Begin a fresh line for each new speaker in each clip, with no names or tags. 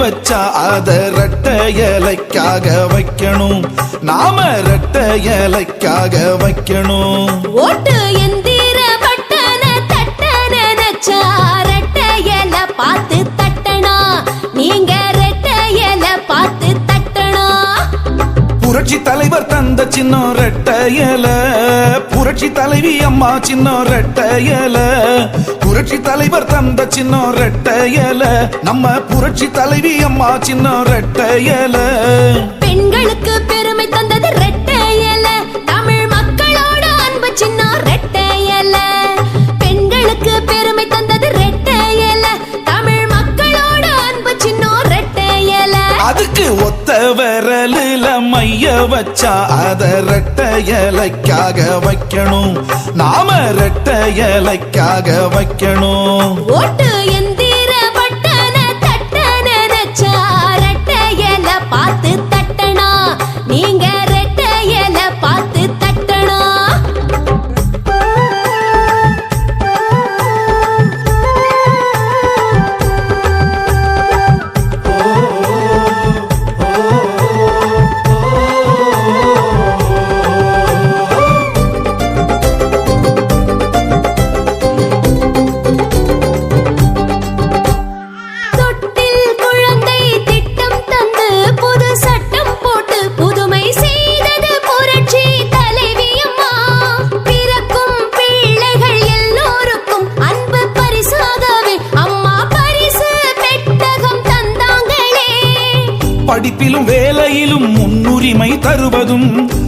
வச்சா அத ரெட்ட இலைக்காக வைக்கணும். நாம ரெட்ட இலைக்காக வைக்கணும்.
ஓட்டு எந்திர பட்டன தட்ட நினைச்சா ரெட்டையல பார்த்து தட்டனா நீங்க ரெட்டையல பார்த்து தட்டனா
புரட்சி தலைவர் தந்த சின்னம் ரெட்ட இலை. புரட்சி தலைவி அம்மா சின்ன ரெட்டையல புரட்சி தலைவர் தந்த சின்ன ரெட்டையல நம்ம புரட்சி தலைவி அம்மா
சின்ன ரெட்டையல பெண்களுக்கு பெருமை தந்தது ரெட்டையல
வச்சா அத ரெட்ட இலைக்காக வைக்கணும். நாம ரெட்ட இலைக்காக வைக்கணும்.
ஓட்டு எந்திர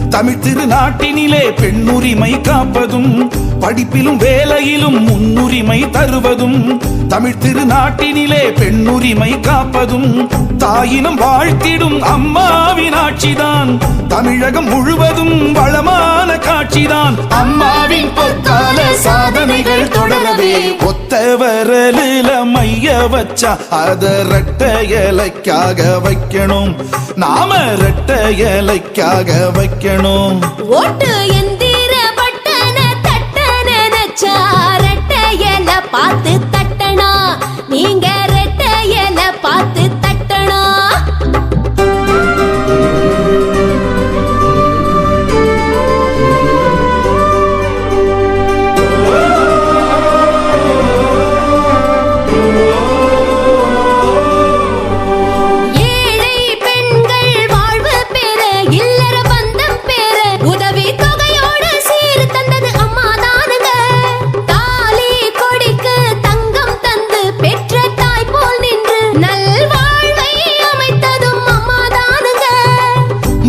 தமிழ் திருநாட்டினிலே பெண்ணுரிமை காப்பதும் படிப்பிலும் வேலையிலும் முன்னுரிமை தருவதும் தமிழ் திருநாட்டினிலே பெண்ணுரிமை காப்பதும் தாயினம் வாழ்த்திடும் அம்மாவின் ஆட்சிதான். தமிழகம் முழுவதும் வளமான காட்சிதான். அம்மாவின் பொற்கால சாதனைகள் தொடரவே. ஒத்த வரலில மைய வச்சா அத ரெட்ட இலைக்காக வைக்கணும். நாம ரெட்ட இலைக்காக வைக்கணும்.
ஓட்டு எந்திர பட்டன தட்டன நினைச்சா பார்த்து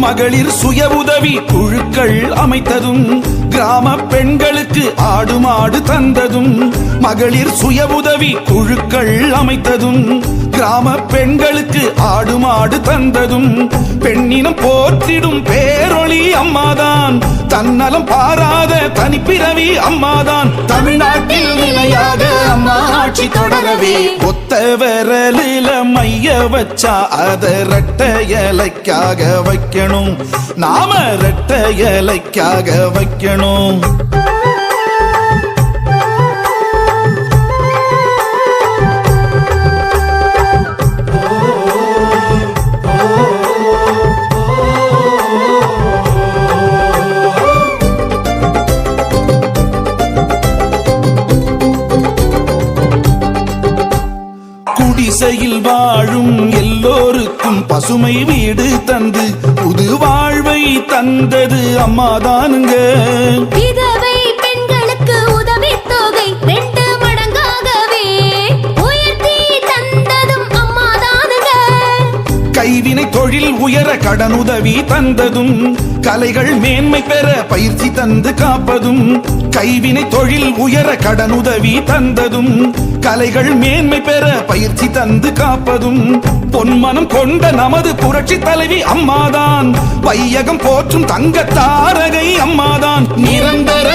மகளிர் சுய உதவி குழுக்கள் அமைத்ததும் கிராம பெண்களுக்கு ஆடு மாடு தந்ததும் மகளிர் சுய உதவி குழுக்கள் அமைத்ததும் கிராம பெண்களுக்கு ஆடு மாடு தந்ததும் பெண்ணினம் போற்றிடும் பேரொளி அம்மாதான். தன்னலம் பாராத தனிப்பிறவி அம்மாதான். தமிழ்நாட்டில் நிலையாக அம்மா ஆட்சி தொடரவே. ஒத்த விரலில மைய வச்சா அத ரெட்ட இலைக்காக வைக்கணும். நாம ரெட்ட இலைக்காக வைக்கணும். தந்தது
அம்மா தானுங்க
கடனுதவி தந்ததும் கலைகள் மேன்மை பெற பயிற்சி தந்து காப்பதும் கைவினை தொழில் உயர கடனுதவி தந்ததும் கலைகள் மேன்மை பெற பயிற்சி தந்து காப்பதும் பொன்மனம் கொண்ட நமது புரட்சி தலைவி அம்மாதான் வையகம் போற்றும் தங்க தாரகை அம்மாதான் நிரந்தர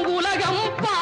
உலகம் பா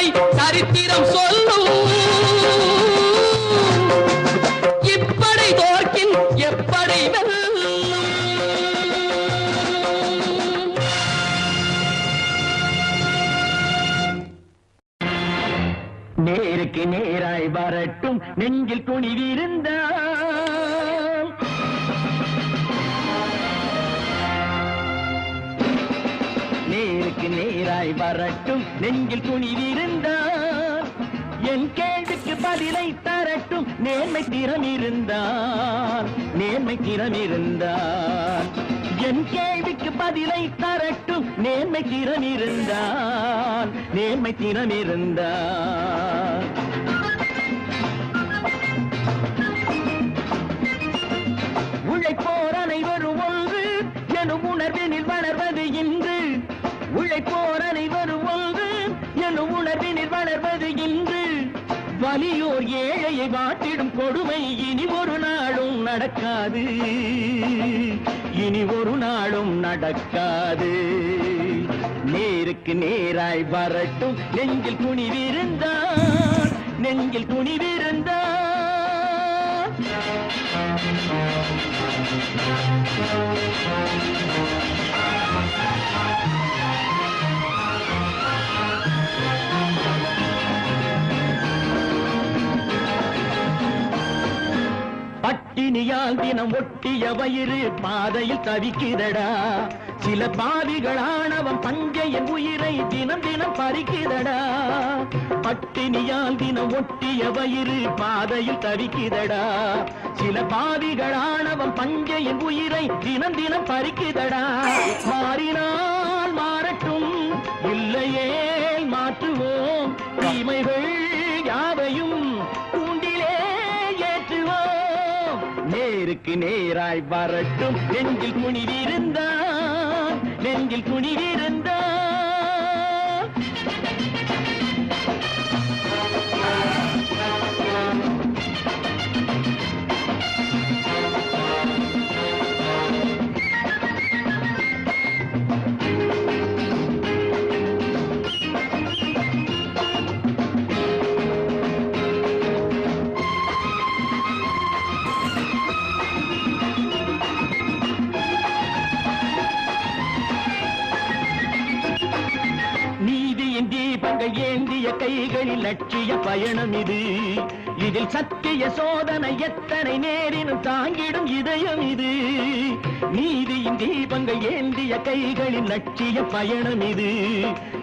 கதை சரித்திரம் சொல்லும். இப்படை தோற்கின் எப்படை
நேருக்கு நேராய் வரட்டும் நெஞ்சில் துணிவிருந்தால் நேராய் வரட்டும். நெஞ்சில் துணிவிருந்தால் என் கேள்விக்கு பதிலை தரட்டும். நேர்மை திறம் இருந்தால் நேர்மை திறம் இருந்தால் என் கேள்விக்கு பதிலை தரட்டும். நேர்மை திறம் இருந்தால் நேர்மை திறம் இருந்தால் கொடுமையை வாட்டிடும் கொடுமை இனி ஒரு நாளும் நடக்காது இனி ஒரு நாளும் நடக்காது நேருக்கு நேராய் வரட்டும் நெஞ்சில் துணிவிருந்தால் நெஞ்சில் துணிவிருந்தார் Thank you. பட்டினியால் தினம் ஒட்டிய வயிறு பாதையில் தவிக்கிறடா சில பாவிகளானவன் பஞ்சையின் உயிரை தினம் தினம் பறிக்கிறடா பட்டினியால் தினம் ஒட்டிய வயிறு பாதையில் தவிக்கிறடா சில பாவிகளானவன் பஞ்சையின் உயிரை தினம் தினம் பறிக்கிறடா மாறினால் நேருக்கு நேராய் வரட்டும். நெஞ்சில் துணிவிருந்தான் நெஞ்சில் துணிவிருந்தான் கைகளில் லட்சிய பயணம் இது. இதில் சத்திய சோதனை எத்தனை நேரினும் தாங்கிடும் இதயம் இது. நீதியின் தீபங்கள் ஏந்திய கைகளின் லட்சிய பயணம் இது.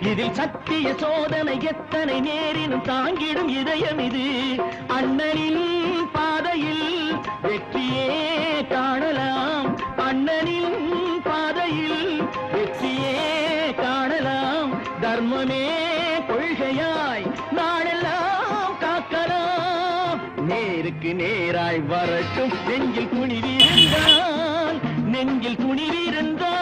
இதில் சத்திய சோதனை எத்தனை நேரினும் தாங்கிடும் இதயம் இது. அண்ணனின் பாதையில் வெற்றியே காணலாம். நேருக்கு நேராய் வரட்டும். நெஞ்சில் துணிவிருந்தால் நெஞ்சில் துணிவிருந்தால்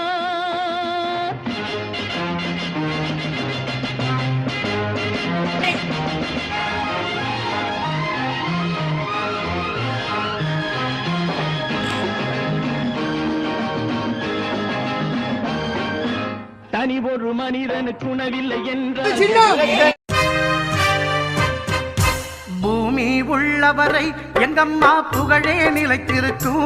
தனி ஒரு மனிதனுக்கு உணவில்லை என்ற
உள்ளவரை எங்கம்மா புகழே நிலைத்திருக்கும்.